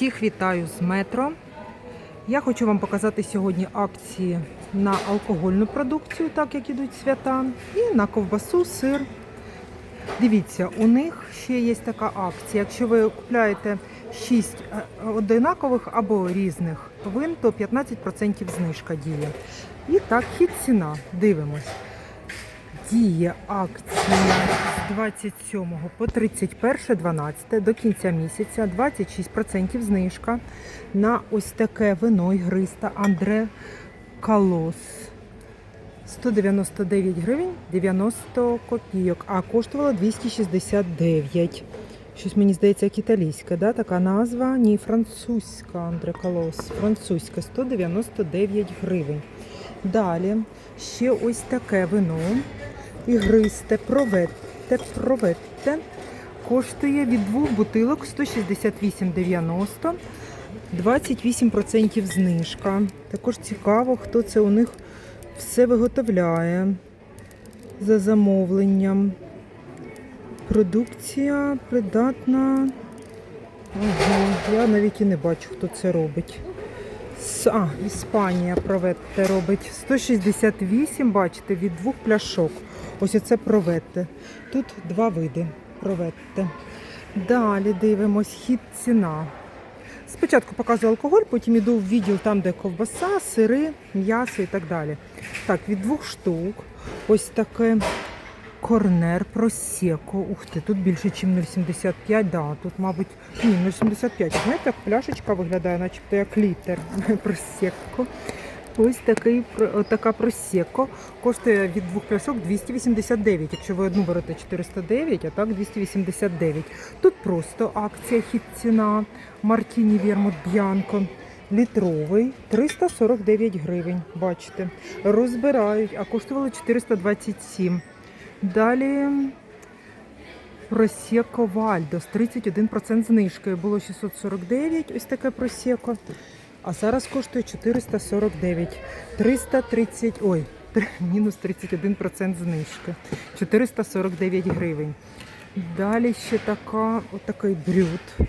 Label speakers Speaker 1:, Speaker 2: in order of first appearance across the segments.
Speaker 1: Всіх вітаю з метро. Я хочу вам показати сьогодні акції на алкогольну продукцію, так як ідуть свята, і на ковбасу, сир. Дивіться, у них ще є така акція. Якщо ви купляєте 6 одинакових або різних вин, то 15% знижка діє. І так, хід ціна. Дивимось. Діє акція з 27 по 31 12 до кінця місяця 26% знижка на ось таке вино ігриста Андре Калос. 199 гривень 90 копійок, а коштувала 269. Щось мені здається, як італійська, да? така назва. Ні, французька Андре Калос. Французька 199 гривень. Далі ще ось таке вино. Ігристе, проветте, проветте. Коштує від двох бутилок 168,90. 28% знижка. Також цікаво, хто це у них все виготовляє за замовленням. Продукція придатна. Ага, я навіть і не бачу, хто це робить. А, Іспанія проветте робить 168, бачите, від двох пляшок. Ось оце проветте. Тут два види проветте. Далі дивимось хід ціна. Спочатку показую алкоголь, потім іду в відділ там, де ковбаса, сири, м'ясо і так далі. Так, від двох штук. Ось таке корнер просеко. Ух ти, тут більше, ніж 0,75. Да, тут, мабуть, ні, 0,75. Знаєте, як пляшечка виглядає, начебто як літер просеко. Ось такий, така просеко. Коштує від двох пляшок 289. Якщо ви одну берете 409, а так 289. Тут просто акція хід ціна. Мартіні Вермут Б'янко. Літровий 349 гривень. Бачите. Розбирають, а коштували 427. Далі Просеко Вальдо з 31% знижкою. Було 649, ось таке просеко. А зараз коштує 449. 330, ой, мінус 31% знижки. 449 гривень. Далі ще така, отакий брюд.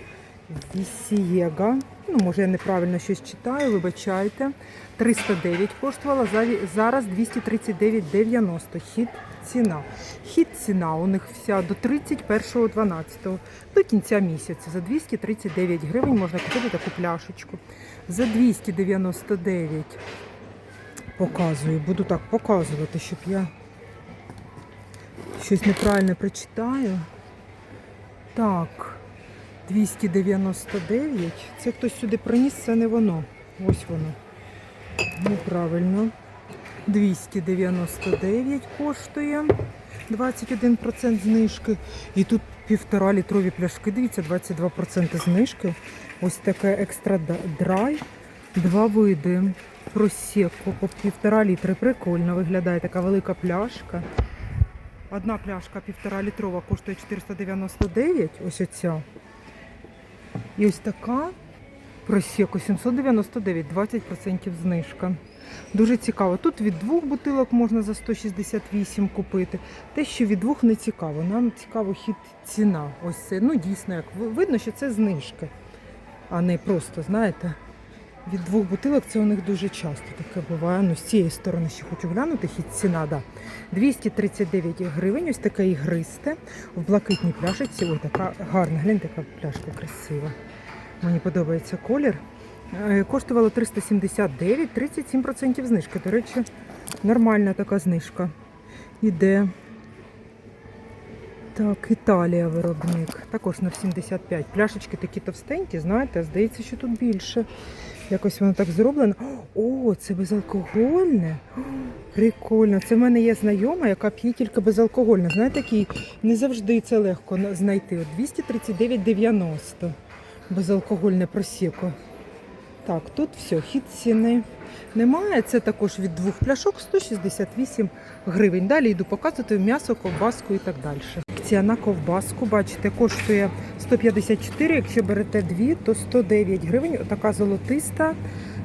Speaker 1: Вісієга. Ну, може, я неправильно щось читаю, вибачайте. 309 коштувала, зараз 239,90. Хід ціна. Хід ціна у них вся до 31.12, до кінця місяця. За 239 гривень можна купити таку пляшечку. За 299 показую. Буду так показувати, щоб я щось неправильно прочитаю. Так. 299. Це хтось сюди приніс, це не воно. Ось воно. Неправильно. 299 коштує. 21% знижки. І тут півтора літрові пляшки. Дивіться, 22% знижки. Ось таке екстра драй. Два види. Просеко по півтора літри. Прикольно виглядає така велика пляшка. Одна пляшка півтора літрова коштує 499. Ось оця. І ось така просеко 799, 20% знижка. Дуже цікаво. Тут від двох бутилок можна за 168 купити. Те, що від двох не цікаво. Нам цікаво хід ціна. Ось це. Ну дійсно, як ви- видно, що це знижка, а не просто, знаєте. Від двох бутилок це у них дуже часто таке буває. Ну, з цієї сторони ще хочу глянути, хід ціна, да. 239 гривень, ось таке ігристе в блакитній пляшечці. Ой, така гарна, гляньте, яка пляшка красива. Мені подобається колір. Е, Коштувало 379, 37% знижки. До речі, нормальна така знижка. Іде. Так, Італія виробник. Також на 75. Пляшечки такі товстенькі, знаєте, здається, що тут більше. Якось воно так зроблено. О, це безалкогольне. Прикольно. Це в мене є знайома, яка п'є тільки безалкогольне. Знаєте, такий не завжди це легко знайти. 239,90. Безалкогольне просіко. Так, тут все, хід ціни немає. Це також від двох пляшок 168 гривень. Далі йду показувати м'ясо, ковбаску і так далі. Акція на ковбаску, бачите, коштує 154, якщо берете дві, то 109 гривень. Отака золотиста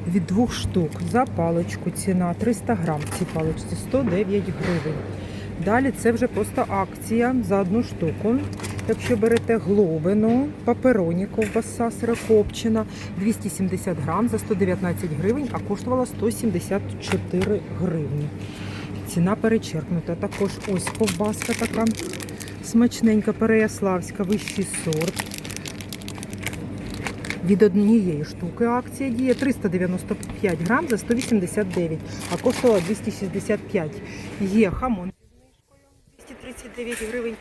Speaker 1: від двох штук. За паличку ціна 300 грам в цій паличці 109 гривень. Далі це вже просто акція за одну штуку. Якщо берете глобину, папероні ковбаса сирокопчена 270 грам за 119 гривень, а коштувала 174 гривні. Ціна перечеркнута. Також ось ковбаска така смачненька, переяславська, вищий сорт. Від однієї штуки акція діє 395 грам за 189, а коштувала 265. Є хамон зі знижкою 239 гривень.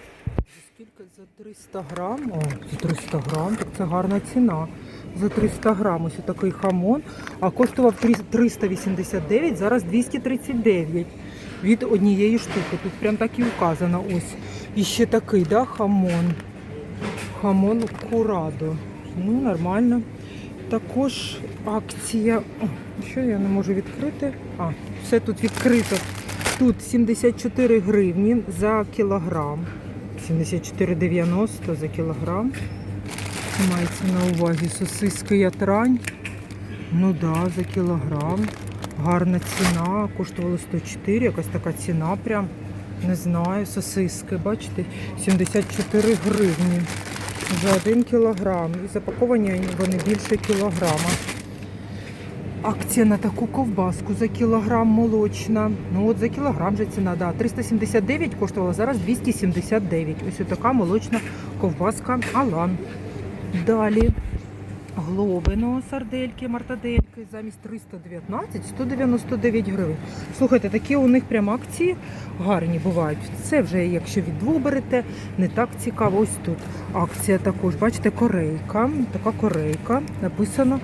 Speaker 1: Скільки за 300 грам? О, за 300 грам, так це гарна ціна. За 300 грам ось такий хамон, а коштував 389, зараз 239 від однієї штуки. Тут прям так і указано ось. І ще такий, да, хамон. Хамон Курадо. Ну, нормально. Також акція. О, що я не можу відкрити? А, все тут відкрито. Тут 74 гривні за кілограм. 74,90 за кілограм. Мається на увазі сосиски ятрань. Ну да, за кілограм. Гарна ціна. Коштувало 104, якась така ціна прям. Не знаю, сосиски, бачите, 74 гривні за 1 кілограм. І запаковані вони більше кілограма. Акція на таку ковбаску за кілограм молочна. Ну от за кілограм же ціна, да. 379 коштувала, зараз 279. Ось така молочна ковбаска Алан. Далі глобино сардельки, мартадельки замість 319 199 гривень. Слухайте, такі у них прям акції гарні бувають. Це вже якщо від двох берете, не так цікаво. Ось тут акція також. Бачите, корейка. Така корейка. Написано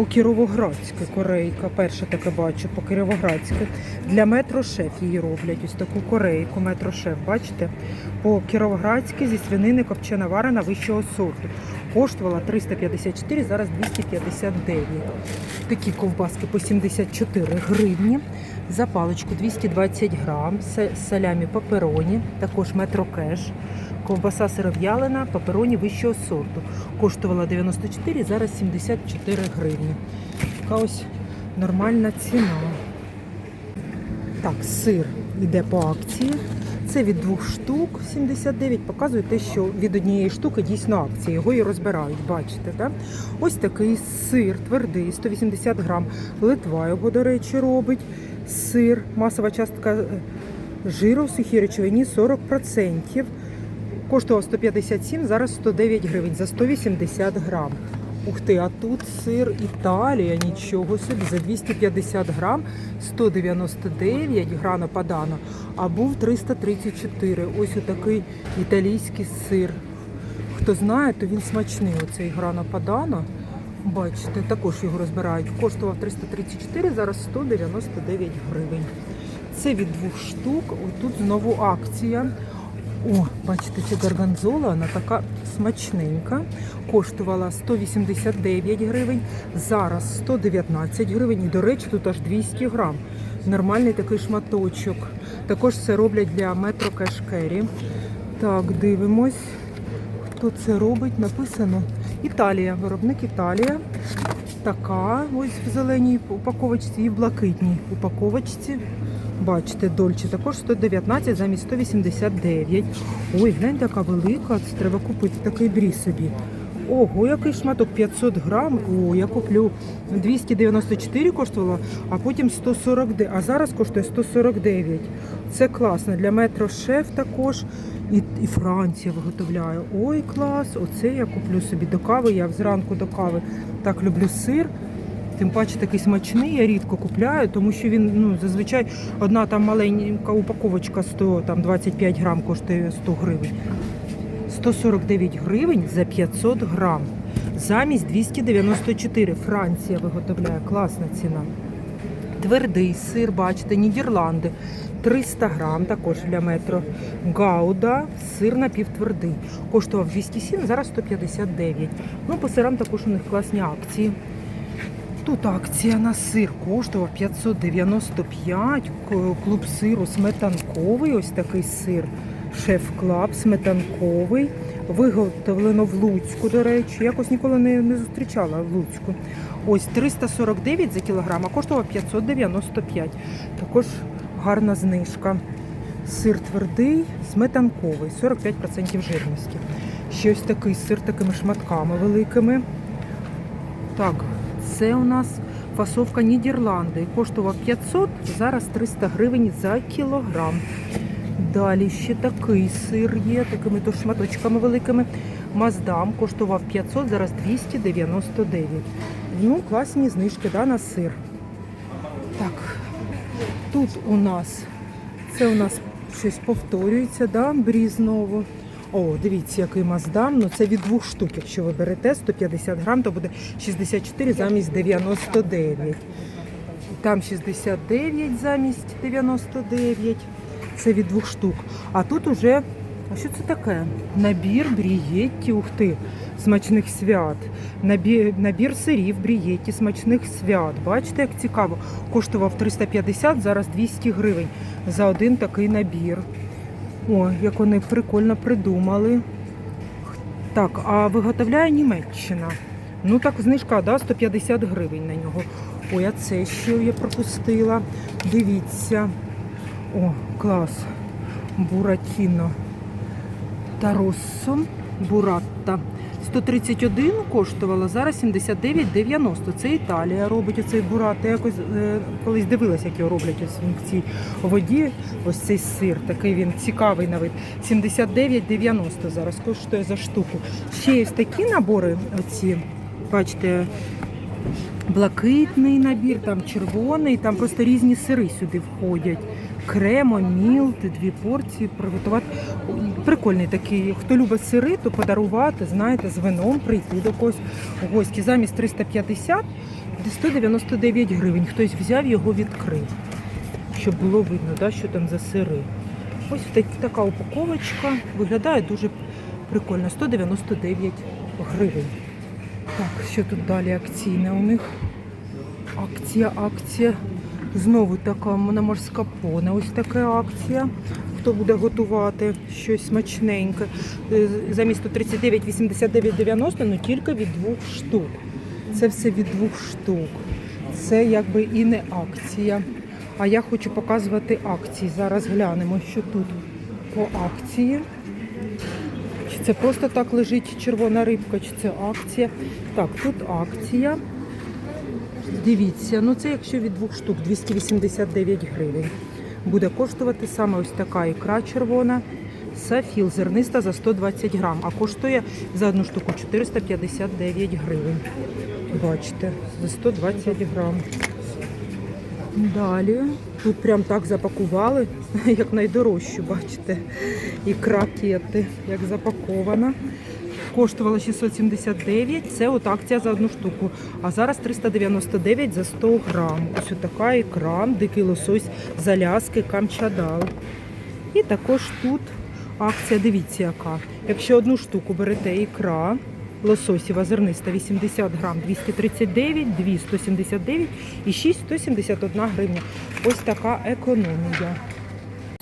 Speaker 1: по Кіровоградську корейка. Перше таке бачу по Кіровоградськи. Для метро шеф її роблять. Ось таку корейку, метро шеф. Бачите? По Кіровоградській зі свинини копчена варена вищого сорту. Коштувала 354, зараз 259. Такі ковбаски по 74 гривні. За паличку 220 грам. Салямі папероні, також метро кеш. Ковбаса сиров'ялина, папероні вищого сорту. Коштувала 94, зараз 74 гривні. Така ось нормальна ціна. Так, сир йде по акції. Це від двох штук 79. Показує те, що від однієї штуки дійсно акція. Його і розбирають. Бачите, так? Ось такий сир твердий, 180 грам. Литва його, до речі, робить. Сир, масова частка е, жиру в сухій речовині 40%. Коштував 157, зараз 109 гривень за 180 грам. Ух ти, а тут сир Італія, нічого собі, за 250 грам 199 грано падано, а був 334. Ось отакий італійський сир. Хто знає, то він смачний, оцей грано падано. Бачите, також його розбирають. Коштував 334, зараз 199 гривень. Це від двох штук. Отут знову акція. О, бачите, ця гарганзола, вона така смачненька. Коштувала 189 гривень, зараз 119 гривень. І, до речі, тут аж 200 грам. Нормальний такий шматочок. Також це роблять для метро кешкері. Так, дивимось. Хто це робить? Написано Італія, виробник Італія. Така ось в зеленій упаковочці і в блакитній упаковочці. Бачите, дольче також 119 замість 189. Ой, глянь, така велика. Це треба купити такий брі собі. Ого, який шматок 500 грам. О, я куплю 294 коштувала, а потім 149, а зараз коштує 149. Це класно. Для метро шеф також. І, і Франція виготовляє. Ой, клас! Оце я куплю собі до кави. Я зранку до кави так люблю сир. Тим паче такий смачний, я рідко купляю, тому що він ну, зазвичай одна там маленька упаковочка 100, там 25 грам коштує 100 гривень. 149 гривень за 500 грам. Замість 294. Франція виготовляє. Класна ціна. Твердий сир, бачите, Нідерланди. 300 грам, також для метро. Гауда, сир напівтвердий. Коштував 207, зараз 159. Ну, по сирам також у них класні акції. Тут акція на сир коштував 595. Клуб сиру сметанковий. Ось такий сир. Шеф-клаб сметанковий. Виготовлено в Луцьку, до речі. Якось ніколи не, не зустрічала в Луцьку. Ось 349 за кілограм, а коштував 595. Також гарна знижка. Сир твердий, сметанковий, 45% жирності. Ще ось такий сир такими шматками великими. Так, це у нас фасовка Нідерланди. Коштував 500, зараз 300 гривень за кілограм. Далі ще такий сир є, такими то шматочками великими. Маздам коштував 500, зараз 299. Ну, класні знижки да, на сир. Так, тут у нас це у нас щось повторюється, да, брі знову. О, дивіться, який маздам. Ну це від двох штук. Якщо ви берете 150 грам, то буде 64 замість 99. Там 69 замість 99. Це від двох штук. А тут уже, а що це таке? Набір брієтті, ух ти, смачних свят. Набір, набір сирів брієтті, смачних свят. Бачите, як цікаво. Коштував 350, зараз 200 гривень за один такий набір. О, як вони прикольно придумали. Так, а виготовляє Німеччина. Ну так, знижка, да, 150 гривень на нього. Ой, а це ще я пропустила. Дивіться. О, клас. Буратіно. Тароссо. Буратта. 131 коштувала, зараз 79,90. Це Італія робить оцей бурат. Я якось е, колись дивилася, як його роблять ось в цій воді. Ось цей сир. Такий він цікавий на вид. 79,90 зараз коштує за штуку. Ще є такі набори. Оці, бачите, блакитний набір, там червоний, там просто різні сири сюди входять. Кремо, мілт, дві порції приготувати. Прикольний такий. Хто любить сири, то подарувати, знаєте, з вином прийти до когось гості. Замість 350 199 гривень. Хтось взяв його відкрив, щоб було видно, да, що там за сири. Ось так- така упаковочка. Виглядає дуже прикольно. 199 гривень. Так, що тут далі акційне у них? Акція, акція. Знову така на морскапоне. Ось така акція. Хто буде готувати щось смачненьке. Е, Замість 139, 89, 90, ну тільки від двох штук. Це все від двох штук. Це якби і не акція. А я хочу показувати акції. Зараз глянемо, що тут по акції. Чи це просто так лежить червона рибка, чи це акція? Так, тут акція. Дивіться, ну це якщо від двох штук 289 гривень. Буде коштувати саме ось така ікра червона. Сафіл зерниста за 120 грам, а коштує за одну штуку 459 гривень. Бачите, за 120 грам. Далі. Тут прям так запакували, як найдорожчу, бачите. Ікра кети, як запакована. Коштувала 679, це от акція за одну штуку. А зараз 399 за 100 грам. Ось така ікра, дикий лосось з камчадал. І також тут акція, дивіться яка. Якщо одну штуку берете ікра, лососєва зерниста 80 грам 239, 2 179 і 6 171 гривня. Ось така економія.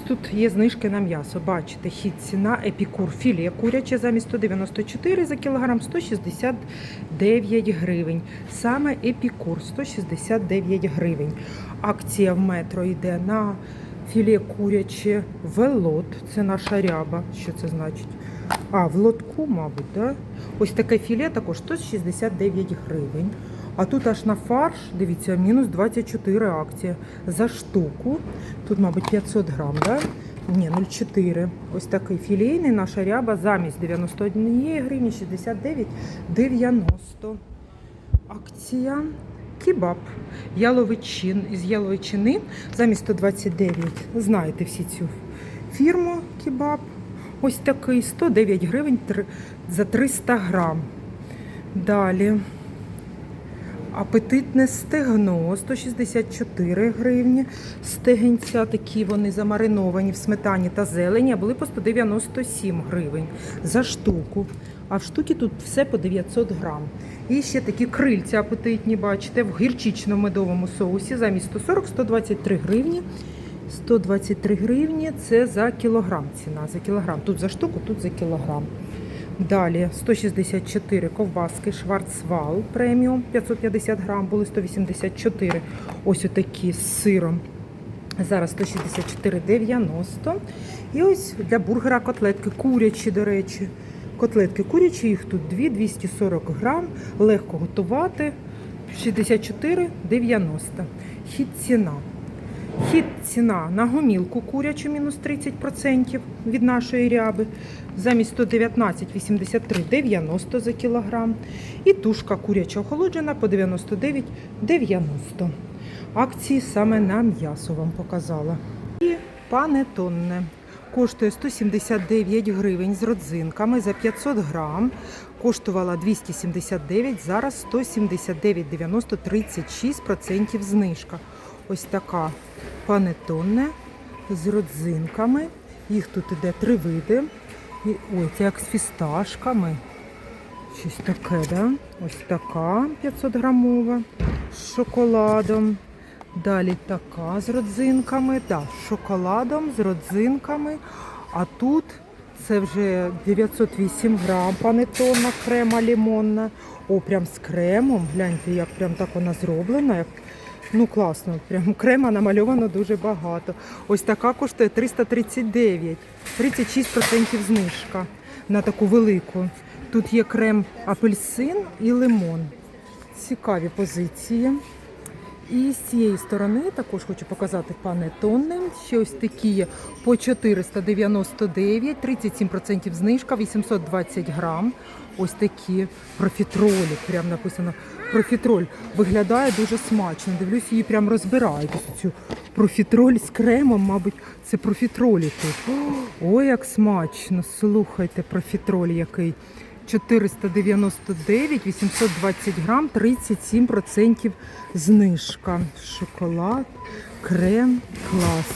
Speaker 1: Тут є знижки на м'ясо. Бачите, хід ціна епікур філе куряче замість 194 за кілограм 169 гривень. Саме епікур 169 гривень. Акція в метро йде на філе куряче велот. Це наша ряба. Що це значить? А, в лотку, мабуть, да? Ось таке філе також 169 гривень. А тут аж на фарш, дивіться, мінус 24 акція за штуку. Тут, мабуть, 500 грам, да? Ні, 0,4. Ось такий філейний, наша ряба замість 91 гривні 69, 90. Акція. Кебаб. Яловичин із яловичини замість 129. Знаєте всі цю фірму кебаб. Ось такий 109 гривень за 300 грам. Далі. Апетитне стегно 164 гривні. Стегенця такі вони замариновані в сметані та зелені, а були по 197 гривень за штуку. А в штуки тут все по 900 грам. І ще такі крильця апетитні, бачите, в гірчично-медовому соусі замість 140-123 гривні. 123 гривні це за кілограм ціна. За кілограм. Тут за штуку, тут за кілограм. Далі 164 ковбаски Шварцвал преміум 550 грам, були 184. Ось отакі з сиром. Зараз 164,90. І ось для бургера котлетки, курячі, до речі. Котлетки курячі, їх тут 2, 240 грам, легко готувати. 64,90. Хід ціна. Хід ціна на гомілку курячу мінус 30% від нашої ряби. Замість 119,83,90 за кілограм. І тушка куряча охолоджена по 99,90. Акції саме на м'ясо вам показала. І панетонне. Коштує 179 гривень з родзинками за 500 грам. Коштувала 279, зараз 179,90, 36% знижка. Ось така панетонне з родзинками. Їх тут іде три види. І, ой, це як з фісташками. Щось таке, да? Ось така 500 грамова з шоколадом. Далі така з родзинками, да, з шоколадом, з родзинками. А тут це вже 908 грам панетона, крема лимонна. О, прям з кремом. Гляньте, як прям так вона зроблена. Як... Ну класно, прям крема намальовано дуже багато. Ось така коштує 339, 36% знижка на таку велику. Тут є крем апельсин і лимон. Цікаві позиції. І з цієї сторони також хочу показати панетонне. Ще ось такі по 499, 37% знижка, 820 грам. Ось такі профітролі. Прям написано профітроль. Виглядає дуже смачно. Дивлюсь, її прям розбирають. Цю профітроль з кремом, мабуть, це профітролі тут. Ой, як смачно! Слухайте, профітроль який. 499, 820 грам, 37% знижка. Шоколад, крем, клас.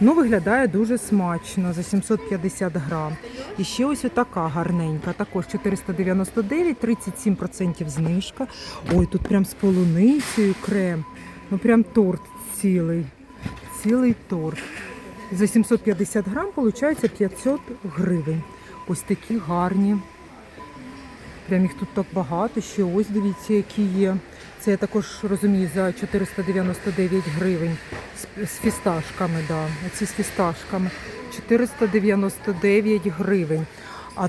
Speaker 1: Ну, виглядає дуже смачно за 750 грам. І ще ось така гарненька, також 499, 37% знижка. Ой, тут прям з полуницею крем. Ну прям торт цілий. Цілий торт. За 750 грам виходить 500 гривень. Ось такі гарні. Прям їх тут так багато. Ще ось дивіться, які є. Це я також розумію за 499 гривень з, фісташками. Да. Оці з фісташками. 499 гривень. А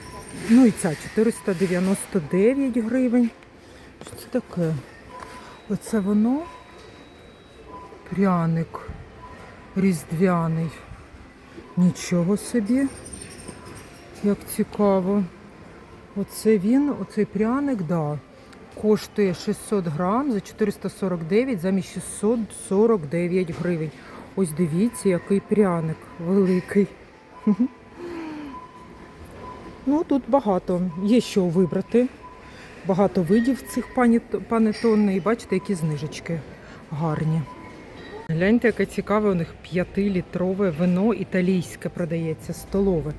Speaker 1: ну і ця 499 гривень. Що це таке? Оце воно пряник різдвяний. Нічого собі. Як цікаво. Оце він, оцей пряник, да, коштує 600 грам за 449 замість 649 гривень. Ось дивіться, який пряник великий. Ну, тут багато. Є що вибрати. Багато видів цих панетонне. І бачите, які знижечки гарні. Гляньте, яке цікаве у них 5-літрове вино італійське продається, столове.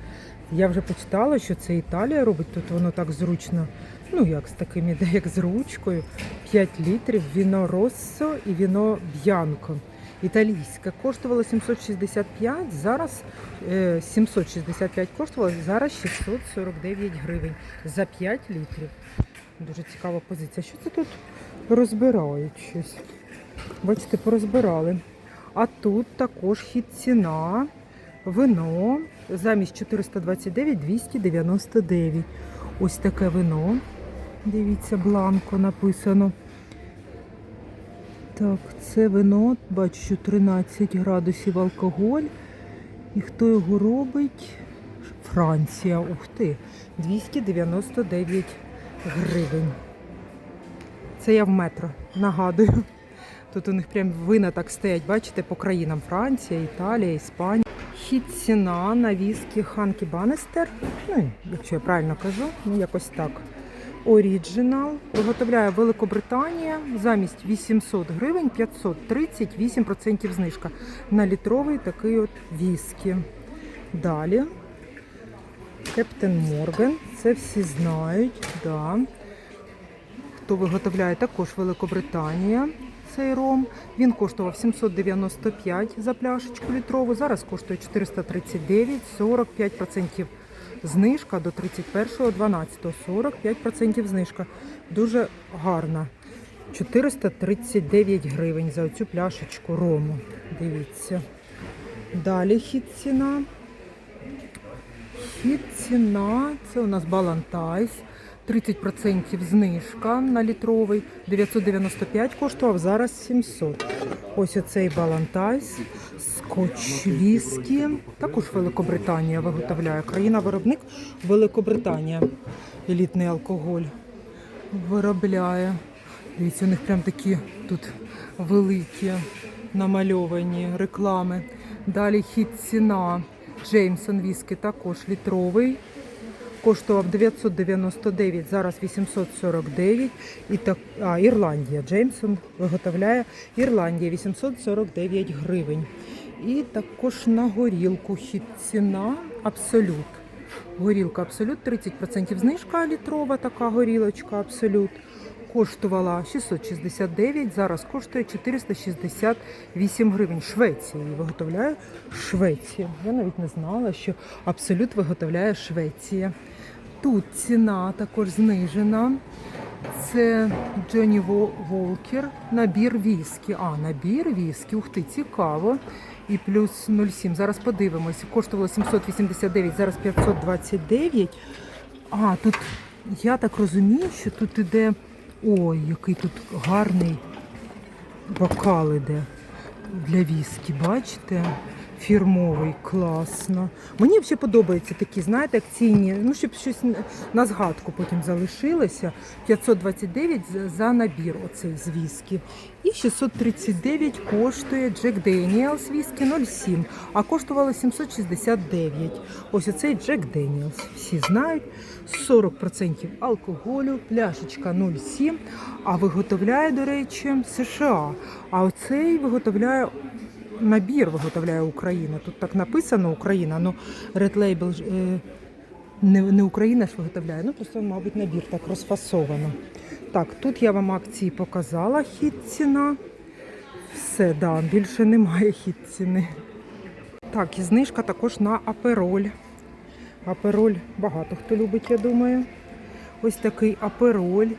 Speaker 1: Я вже почитала, що це Італія робить, тут воно так зручно, ну як з таким іде, як з ручкою. 5 літрів, віно Россо і віно Б'янко. Італійське коштувало 765, зараз е, 765 коштувало, зараз 649 гривень за 5 літрів. Дуже цікава позиція. Що це тут розбирають щось? Бачите, порозбирали. А тут також хід ціна, вино замість 429 299. Ось таке вино. Дивіться, бланко написано. Так, це вино, бачу, 13 градусів алкоголь. І хто його робить? Франція. Ух ти, 299 гривень. Це я в метро, нагадую. Тут у них прям вина так стоять, бачите, по країнам Франція, Італія, Іспанія. Хід ціна на віскі Ханкі Банестер. Ну, якщо я правильно кажу, ну якось так. Оріджинал. Виготовляє Великобританія замість 800 гривень 538% знижка на літровий такий от віскі. Далі. Кептен Морген. Це всі знають. Да. Хто виготовляє також Великобританія цей ром. Він коштував 795 за пляшечку літрову. Зараз коштує 439, 45% знижка до 31.12. 45% знижка. Дуже гарна. 439 гривень за цю пляшечку рому. Дивіться. Далі хід ціна. хід ціна. Це у нас Балантайс. 30% знижка на літровий. 995 коштував, зараз 700. Ось оцей Балантайс. Скотч віскі. Також Великобританія виготовляє. Країна-виробник Великобританія. Елітний алкоголь виробляє. Дивіться, у них прям такі тут великі намальовані реклами. Далі хід ціна. Джеймсон віскі також літровий. Коштував 999, зараз 849. І так, а, Ірландія. Джеймсон виготовляє Ірландія 849 гривень. І також на горілку хід ціна Абсолют. Горілка Абсолют 30% знижка літрова, така горілочка Абсолют. Коштувала 669, зараз коштує 468 гривень. Швеція виготовляє Швеція. Я навіть не знала, що Абсолют виготовляє Швеція. Тут ціна також знижена. Це Джонні Волкер, набір віскі. А, набір віскі. Ух ти, цікаво. І плюс 0,7. Зараз подивимось. Коштувало 789, зараз 529. А, тут я так розумію, що тут іде. Ой, який тут гарний бокал іде для віскі, бачите? Фірмовий, класно. Мені взагалі подобаються такі, знаєте, акційні, ну, щоб щось на згадку потім залишилося. 529 за- набір оцей з віскі. І 639 коштує Джек Деніелс віскі 07, а коштувало 769. Ось оцей Джек Деніелс. Всі знають. 40% алкоголю, пляшечка 0,7, а виготовляє, до речі, США. А оцей виготовляє набір виготовляє Україна. Тут так написано Україна, ну Red Label е, не, не Україна ж виготовляє, ну просто, мабуть, набір так розфасовано. Так, тут я вам акції показала хід ціна. Все, да, більше немає хід ціни. Так, і знижка також на апероль. Апероль багато хто любить, я думаю. Ось такий апероль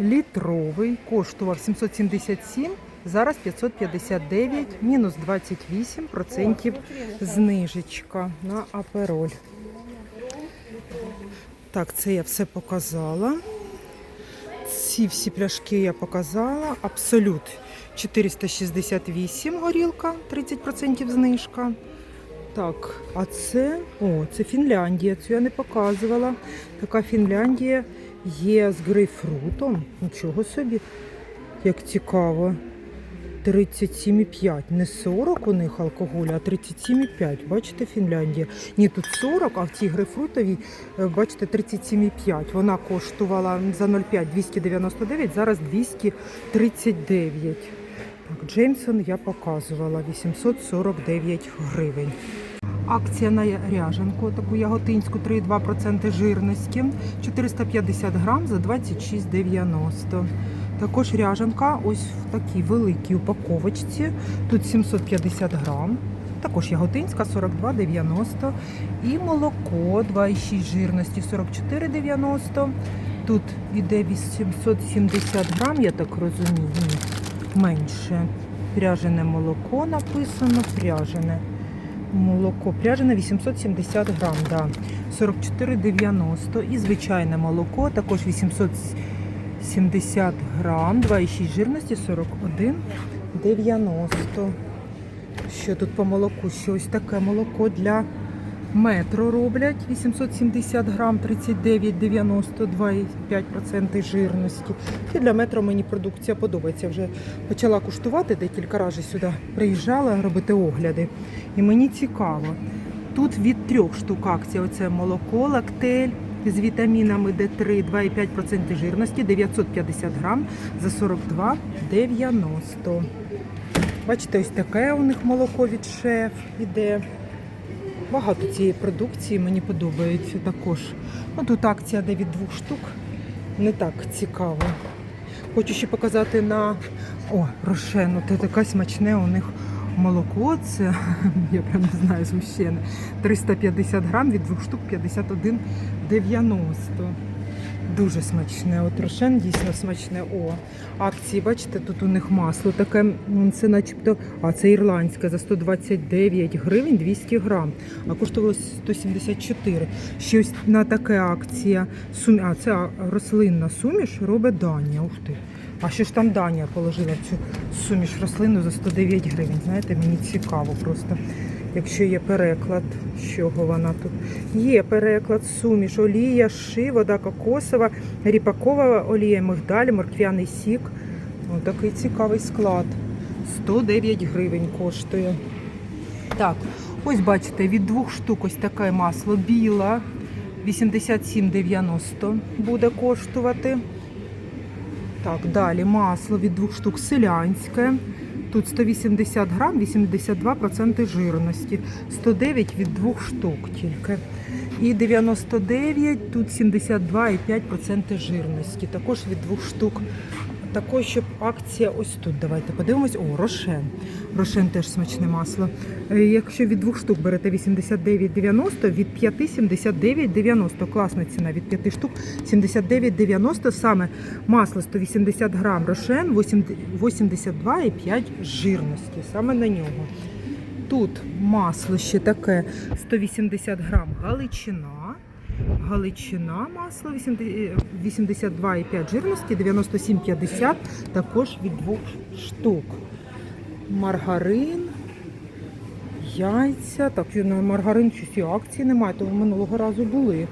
Speaker 1: літровий, коштував 777, зараз 559, мінус 28% знижечка на апероль. Так, це я все показала. Ці всі пляшки я показала. Абсолют 468 горілка, 30% знижка. Так, а це, о, це Фінляндія, цю я не показувала. Така Фінляндія є з грейпфрутом. Нічого собі, як цікаво. 37,5. Не 40 у них алкоголю, а 37,5. Бачите, Фінляндія. Ні, тут 40, а в цій грейпфрутовій, е, бачите, 37,5. Вона коштувала за 0,5 299, зараз 239. Так, Джеймсон я показувала 849 гривень. Акція на ряжанку, таку яготинську 3,2% жирності, 450 грам за 26,90. Також ряжанка ось в такій великій упаковочці. Тут 750 грам. Також яготинська 42,90. І молоко 2,6 жирності 44,90. Тут іде 870 грам, я так розумію. Менше. Пряжене молоко написано, пряжене. Молоко пряжене 870 грам, да. 44,90. І звичайне молоко також 870 грам, 2,6 жирності 41,90. Що тут по молоку? Що ось таке молоко для метро роблять 870 грам, 39,90, 2,5% жирності. І для метро мені продукція подобається. Вже почала куштувати декілька разів сюди приїжджала робити огляди. І мені цікаво. Тут від трьох штук акція. Оце молоко, лактель з вітамінами D3, 2,5% жирності, 950 грам за 42,90. Бачите, ось таке у них молоко від шеф іде. Багато цієї продукції мені подобається також. Ну, тут акція де від двох штук. Не так цікаво. Хочу ще показати на о, рошену. Це таке смачне у них молоко. Це я прям не знаю згущене. 350 грам від двох штук 51,90. Дуже смачне. От рошен дійсно смачне. О, акції, бачите, тут у них масло таке, це начебто, а це ірландське за 129 гривень 200 грам, а коштувало 174. Ще ось на таке акція. Сум... А, це рослинна суміш робить Данія. Ух ти. А що ж там Данія положила цю суміш рослину за 109 гривень? Знаєте, мені цікаво просто. Якщо є переклад, з чого вона тут? Є переклад, суміш, олія, ши, вода кокосова, ріпакова олія, мигдаль, морквяний сік. Ось такий цікавий склад. 109 гривень коштує. Так, ось бачите, від двох штук ось таке масло біла. 87,90 буде коштувати. Так, далі масло від двох штук селянське. Тут 180 грам, 82% жирності. 109 від двох штук тільки. І 99, тут 72,5% жирності. Також від двох штук. Також, щоб акція ось тут. Давайте подивимось. О, рошен. Рошен теж смачне масло. Е, Якщо від двох штук берете 89,90, від 5 79,90. Класна ціна від 5 штук 79,90. Саме масло 180 грам рошен, 82,5 жирності. Саме на нього. Тут масло ще таке 180 грам галичина. Галичина масло 82,5 жирності, 97,50 також від двох штук. Маргарин, яйця. Так, на маргарин щось і акції немає, то минулого разу були.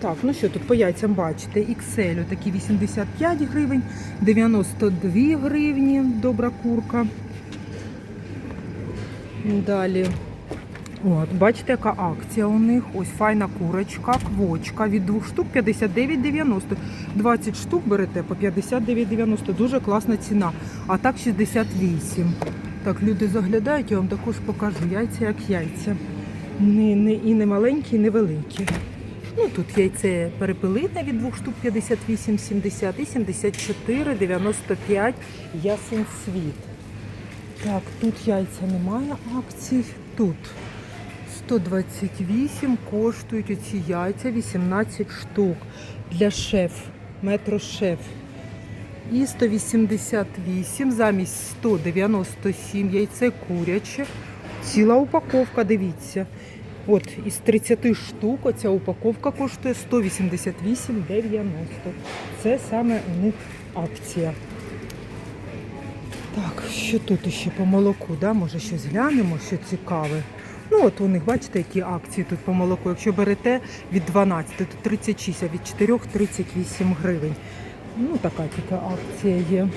Speaker 1: Так, ну що тут по яйцям бачите? XL такі 85 гривень, 92 гривні, добра курка. Далі. От, бачите, яка акція у них. Ось файна курочка, квочка від двох штук 59,90. 20 штук берете по 59,90. Дуже класна ціна. А так 68. Так, люди заглядають, я вам також покажу. Яйця як яйця. Не, не, і не маленькі, і не великі. Ну, тут яйце перепелине від двох штук 58,70 і 74,95 ясен світ. Так, тут яйця немає акцій. Тут 128 коштують оці яйця 18 штук для шеф, метро шеф. І 188 замість 197 яйце куряче. Ціла упаковка, дивіться. От із 30 штук оця упаковка коштує 188,90. Це саме у них акція. Так, що тут ще по молоку? Да? Може щось глянемо, що цікаве. Ну от у них, бачите, які акції тут по молоку. Якщо берете від 12, то 36, а від 4 38 гривень. Ну, така тільки акція є.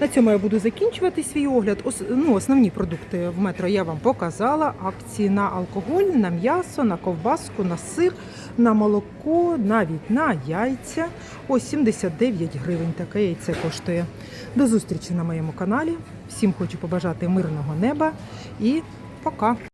Speaker 1: На цьому я буду закінчувати свій огляд. Ос, ну, основні продукти в метро я вам показала. Акції на алкоголь, на м'ясо, на ковбаску, на сир, на молоко, навіть на яйця. Ось 79 гривень таке яйце коштує. До зустрічі на моєму каналі. Всім хочу побажати мирного неба і пока!